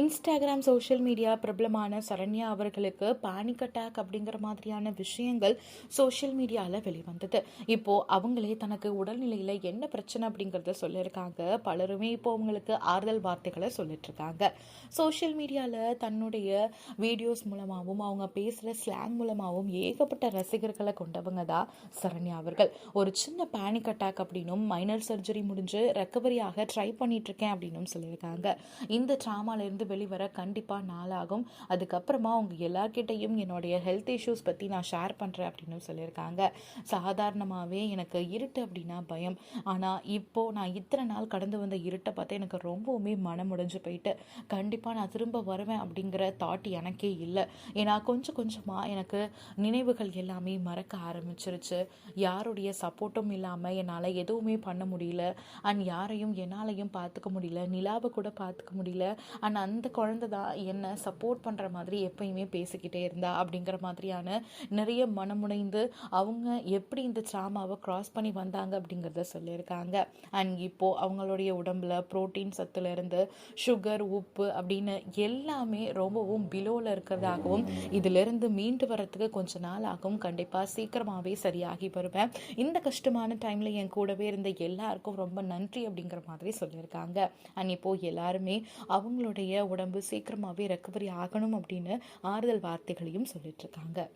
Instagram social media பிரபலமான சரண்யா அவர்களுக்கு panic attack அப்படிங்கிற மாதிரியான விஷயங்கள் சோஷியல் மீடியாவில் வெளிவந்தது. இப்போ அவங்களே தனக்கு உடல்நிலையில் என்ன பிரச்சனை அப்படிங்கிறத சொல்லியிருக்காங்க. பலருமே இப்போ அவங்களுக்கு ஆறுதல் வார்த்தைகளை சொல்லிட்டு இருக்காங்க சோஷியல் மீடியாவில் தன்னுடைய வீடியோஸ் மூலமாகவும் அவங்க பேசுகிற ஸ்லாங் மூலமாகவும் ஏகப்பட்ட ரசிகர்களை கொண்டவங்க தான் சரண்யா அவர்கள். ஒரு சின்ன பேனிக் அட்டாக் அப்படின்னும் மைனர் சர்ஜரி முடிஞ்சு ரெக்கவரியாக ட்ரை பண்ணிட்டு இருக்கேன் அப்படின்னும் சொல்லியிருக்காங்க. இந்த ட்ராமாலேருந்து இருந்து வெளிவர கண்டிப்பாக நாளாகும். அதுக்கப்புறமா அவங்க எல்லார்கிட்டையும் என்னுடைய ஹெல்த் இஷ்யூஸ் பற்றி நான் ஷேர் பண்ணுறேன் அப்படின்னு சொல்லியிருக்காங்க. சாதாரணமாகவே எனக்கு இருட்டு அப்படின்னா பயம். ஆனால் இப்போது நான் இத்தனை நாள் கடந்து வந்த இருட்டை பார்த்து எனக்கு ரொம்பவுமே மனம் முடிஞ்சு போயிட்டு கண்டிப்பாக நான் திரும்ப வருவேன் அப்படிங்கிற தாட் எனக்கே இல்லை. ஏன்னா கொஞ்சம் கொஞ்சமாக எனக்கு நினைவுகள் எல்லாமே மறக்க ஆரம்பிச்சிருச்சு. யாருடைய சப்போர்ட்டும் இல்லாமல் என்னால் எதுவுமே பண்ண முடியல. அண்ட் யாரையும் என்னாலையும் பார்த்துக்க முடியல. நிலாவை கூட பார்த்துக்க முடியல. அண்ட் அந்த குழந்தை தான் என்னை சப்போர்ட் பண்ணுற மாதிரி எப்பயுமே பேசிக்கிட்டே இருந்தா அப்படிங்கிற மாதிரியான நிறைய மனமுனைந்து அவங்க எப்படி இந்த சாமாவை க்ராஸ் பண்ணி வந்தாங்க அப்படிங்கிறத சொல்லியிருக்காங்க. அண்ட் இப்போது அவங்களுடைய உடம்புல ப்ரோட்டீன் சத்துலேருந்து சுகர் உப்பு அப்படின்னு எல்லாமே ரொம்பவும் பிலோவில் இருக்கிறதாகவும் இதிலிருந்து மீண்டு வரத்துக்கு கொஞ்ச நாள் ஆகும் கண்டிப்பாக சீக்கிரமாகவே சரியாகி வருவேன். இந்த கஷ்டமான டைமில் என் கூடவே இருந்த எல்லாருக்கும் ரொம்ப நன்றி அப்படிங்கிற மாதிரி சொல்லியிருக்காங்க. அண்ட் இப்போது எல்லாருமே அவங்களுடைய உடம்பு சீக்கிரமாகவே ரெக்கவரி ஆகணும் அப்படின்னு ஆறுதல் வார்த்தைகளையும் சொல்லிட்டு இருக்காங்க.